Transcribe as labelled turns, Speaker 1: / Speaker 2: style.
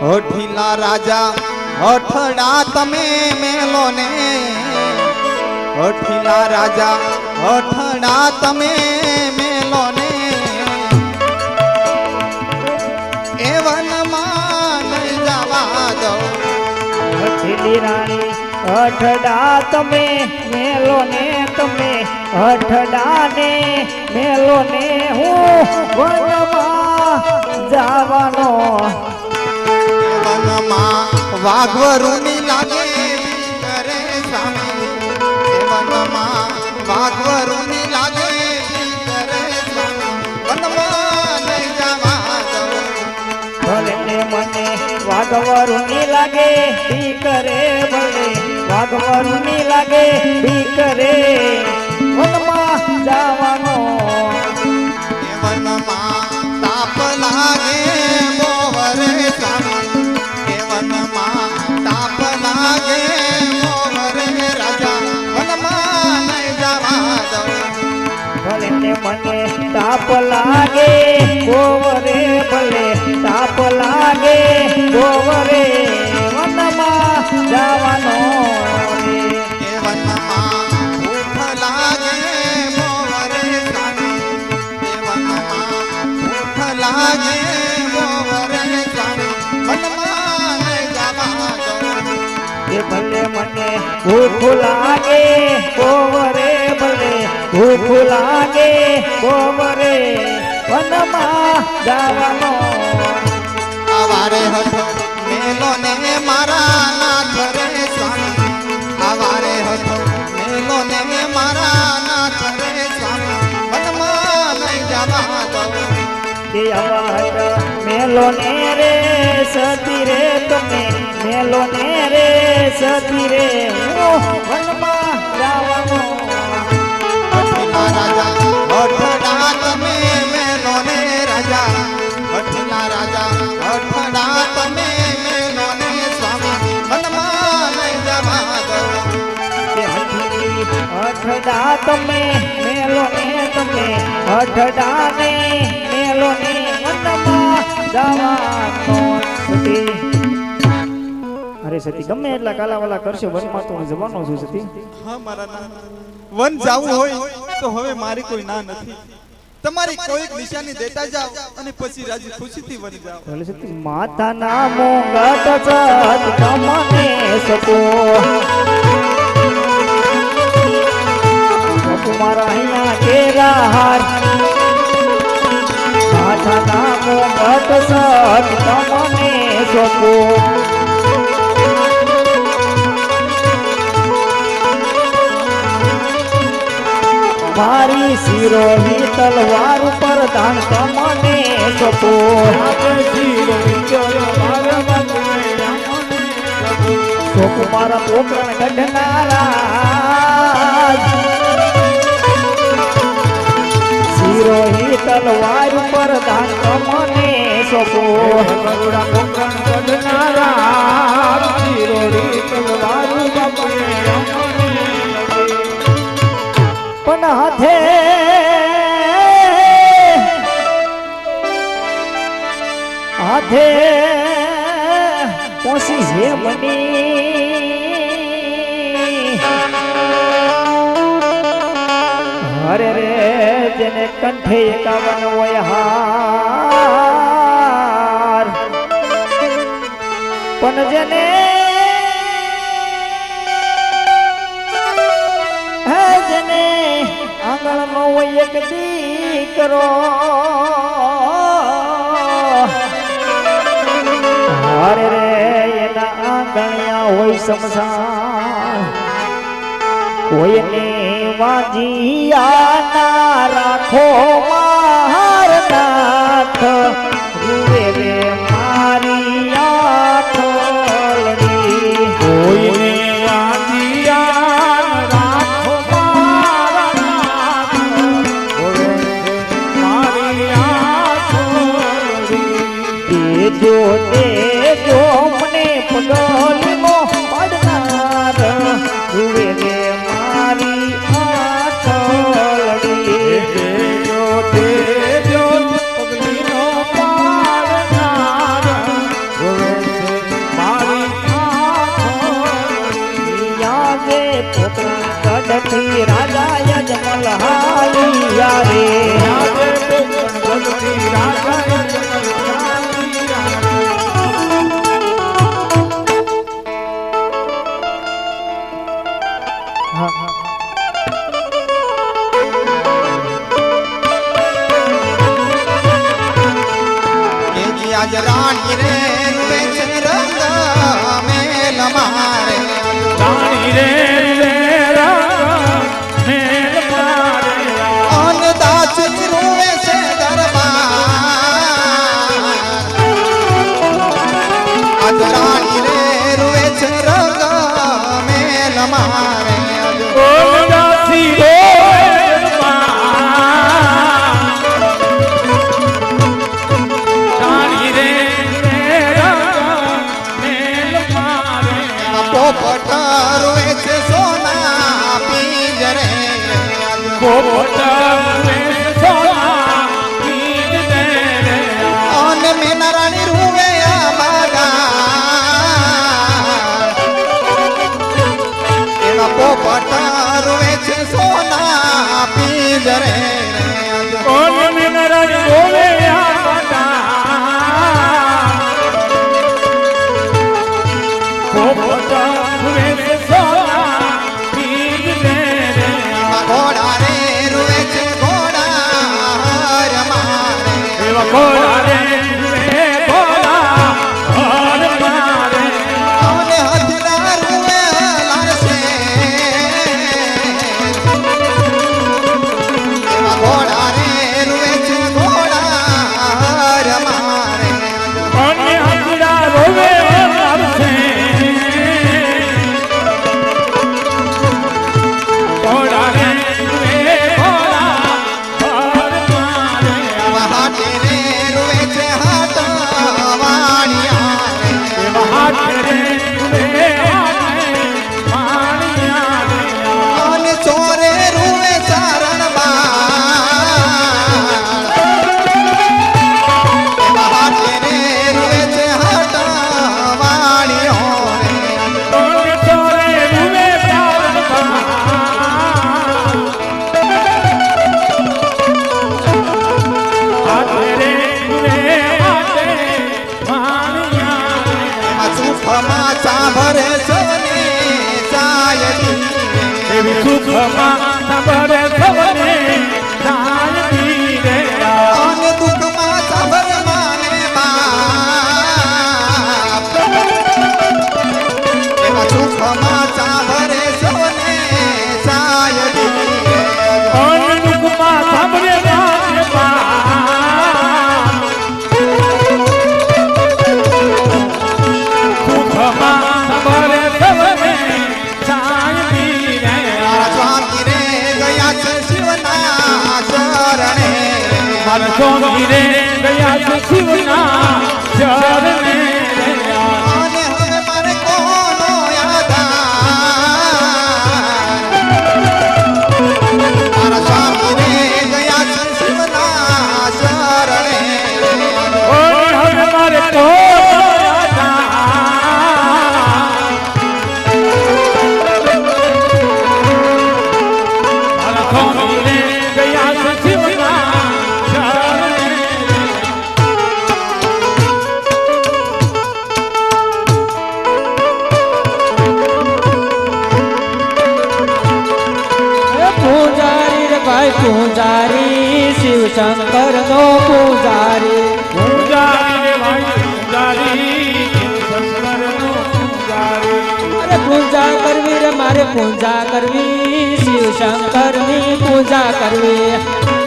Speaker 1: હઠીલા રાજા હઠડા તમે મેલો ને. હઠીલા રાજા હઠડા તમે મેલો ને. એ વનમાં લઈ જવા દો
Speaker 2: હઠીલી રાણી હઠડા તમે મેલો ને તમે હઠડા ને મેલો ને હું વનમાં જવાનો.
Speaker 1: વનમાં વાઘવરુની લાગે કરે સ્વામી. વનમાં વાઘવરુની લાગે
Speaker 2: ભલે મને વાઘવરુની લાગે કરે ભલે વાઘવરુની લાગે ભીખ રે. વનમાં જવાનો.
Speaker 1: કેવનમાં તાપ લાગે મોહરે સામન કેવનમાં તાપ લાગે મોહરે રાજા. વનમાં નહીં જવા
Speaker 2: ભલે ને મને તાપ લાગે ગોવરે ભલે તાપ લાગે. ભલે મને ભૂખ લાગે કોવરે ભલે ભૂખ લાગે કોવરે વનમાં જવાનો
Speaker 1: આવારે હતો મેલો ને રે
Speaker 2: સતી રે તમે. મેલો ને રે સતી રે. વનમાં જવાનો.
Speaker 1: રાજા હઠડા તમે મેલો ને રાજા. રાજા તમે મેલો ને સ્વામી. વનમાં લઈ જવા દો
Speaker 2: કે તમે મેલો ને તમે. હઠડા ને મેલો અરે સતી ગમે એટલા કાલાવાલા કરશે વનમાં તો હું જવાનો છું સતી.
Speaker 1: હા મારા ના વન જાવું હોય તો હવે મારી કોઈ ના નથી. તમારી કોઈક નિશાની દેતા જાઓ અને પછી રાજી ખુશીથી વન જાઓ.
Speaker 2: ભલે સતી માતાના મોંઘટ સત તમને સપો મારા અહીંયા કેરા હાર. સત તમને સપો મારી શિરોહી તલવાર ઉપર દાન તમને સપો. શોક મારા પોકરણ કઢનારા શિરોહી તલવાર ઉપર દાન તમને સપો પણ હાથે હાથે પોસી છે મની. હરે રે જેને કંઠે એકાવન હોય હાર એક દીકરો. હરે રે એના આંગણિયા હોય સમસાન કોઈને વાંજિયાના રાખો જોતે જો મને પગલનો પડનાર જુએ રે મારી આટલડી
Speaker 3: રાજા યજમલ હાલી યારે.
Speaker 1: આજ રાણી રે ધરે
Speaker 3: કોણ નરજ બોલે
Speaker 1: ઘોડા રે રૂવે છે ઘોડા
Speaker 3: રમા ઘોડા
Speaker 1: શિવના ચરણે.
Speaker 3: ગયા
Speaker 4: સચિવ શંકર નો પૂજારી પૂજા કરવી રે મારે પૂજા કરવી. શિવ શંકરની પૂજા કરવી.